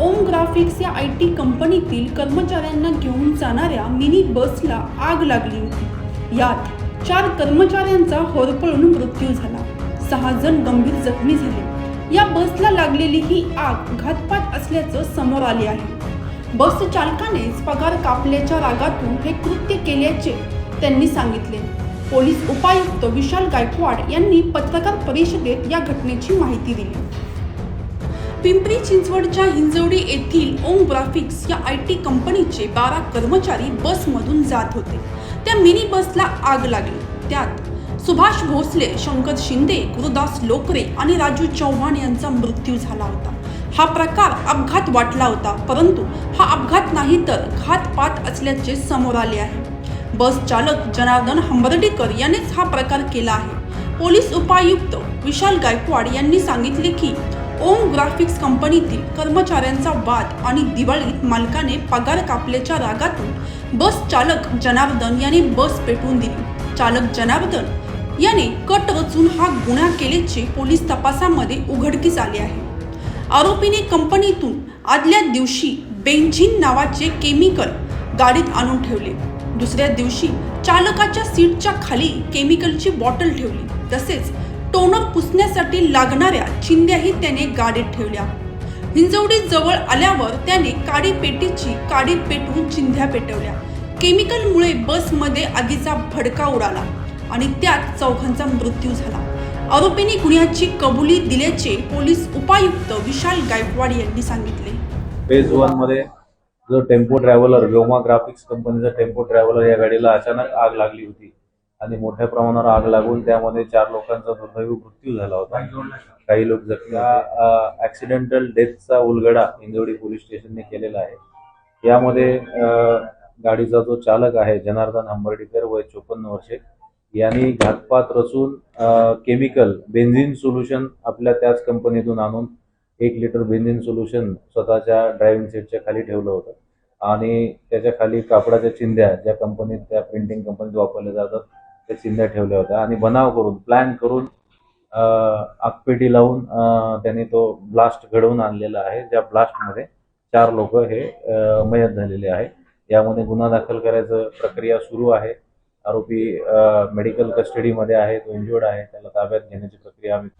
ओम graphics या I T कंपनीतील कर्मचाऱ्यांना घेऊन जाणाऱ्या मिनी बसला आग लागली होती. यात चार कर्मचाऱ्यांचा होरपळून मृत्यू झाला. सहा जण गंभीर जखमी झाले. या बसला लागलेली ही आग घातपात असल्याचं समोर आले आहे. बस चालकानेच पगार कापल्याच्या रागातून हे कृत्य केल्याचे त्यांनी सांगितले. पोलीस उपायुक्त विशाल गायकवाड यांनी पत्रकार परिषदेत या घटनेची माहिती दिली. पिंपरी चिंचवडच्या हिंजवडी येथील ओम ग्राफिक्स या आय टी कंपनीचे बारा कर्मचारी बसमधून जात होते. त्या मिनी बसला आग लागली. त्यात सुभाष भोसले शंकर शिंदे गुरुदास लोकरे आणि राजू चव्हाण यांचा मृत्यू झाला होता. हा प्रकार अपघात वाटला होता परंतु हा अपघात नाही तर घातपात असल्याचे समोर आले आहे. बस चालक जनार्दन हंबर्डीकर यानेच हा प्रकार केला आहे. पोलीस उपायुक्त विशाल गायकवाड यांनी सांगितले की ओम ग्राफिक्स कंपनीतील कर्मचाऱ्यांचा वाद आणि दिवाळीत मालकाने पगार कापल्याच्या रागातून बस चालक जनार्दन याने बस पेटवून दिली. चालक जनार्दन याने कट रचून हा गुन्हा केल्याचे पोलीस तपासामध्ये उघडकीस आले आहे. आरोपीने कंपनीतून आदल्या दिवशी बेंझिन नावाचे केमिकल गाडीत आणून ठेवले. दुसऱ्या दिवशी चालकाच्या सीटच्या खाली केमिकलची बॉटल ठेवली. तसेच टोनर पुसण्यासाठी लागणाऱ्या चिंध्याही त्याने गाडीत ठेवल्या. हिंजवडी जवळ आल्यावर त्याने काडी पेटीची काडी पेटवून चिंध्या पेटवल्या. केमिकलमुळे बसमध्ये आगीचा भडका उडाला आणि त्यात चौघांचा मृत्यू झाला. आरोपींनी गुन्ह्याची कबुली दिल्याचे पोलीस उपायुक्त विशाल गायकवाड यांनी सांगितले. फेज वनमध्ये जो टेम्पो ट्रॅव्हलर व्योमा ग्राफिक्स कंपनीचा टेम्पो ट्रॅव्हलर या गाडीला अचानक आग लागली होती. आणि मोठ्या प्रमाणावर आग लागून त्यामध्ये चार लोकांचा दुर्दैवी मृत्यू झाला होता. काही लोक जखमी ऍक्सिडेंटल डेथचा उलगडा इंदोडी पोलीस स्टेशनने केलेला आहे. यामध्ये गाडीचा जो चालक आहे जनार्दन हंबर्डीकर वय चोपन्न वर्षे यांनी घातपात रचून केमिकल बेन्झिन सोल्युशन आपल्या त्याच कंपनीतून आणून एक लिटर बेन्झिन सोल्युशन स्वतःच्या ड्रायव्हिंग सीटच्या खाली ठेवलं होतं. आणि त्याच्याखाली कापडाच्या चिंध्या ज्या कंपनीत त्या प्रिंटिंग कंपनीत वापरल्या जातात त्या चिंध्या ठेवल्या होत्या. आणि बनाव करून प्लॅन करून आगपेटी लावून त्यांनी तो ब्लास्ट घडवून आणलेला आहे. ज्या ब्लास्टमध्ये चार लोक हे मयत झालेले आहे यामध्ये गुन्हा दाखल करायचं प्रक्रिया सुरू आहे. आरोपी मेडिकल कस्टडीमध्ये आहे. तो इंजुर्ड आहे. त्याला ताब्यात घेण्याची प्रक्रिया आम्ही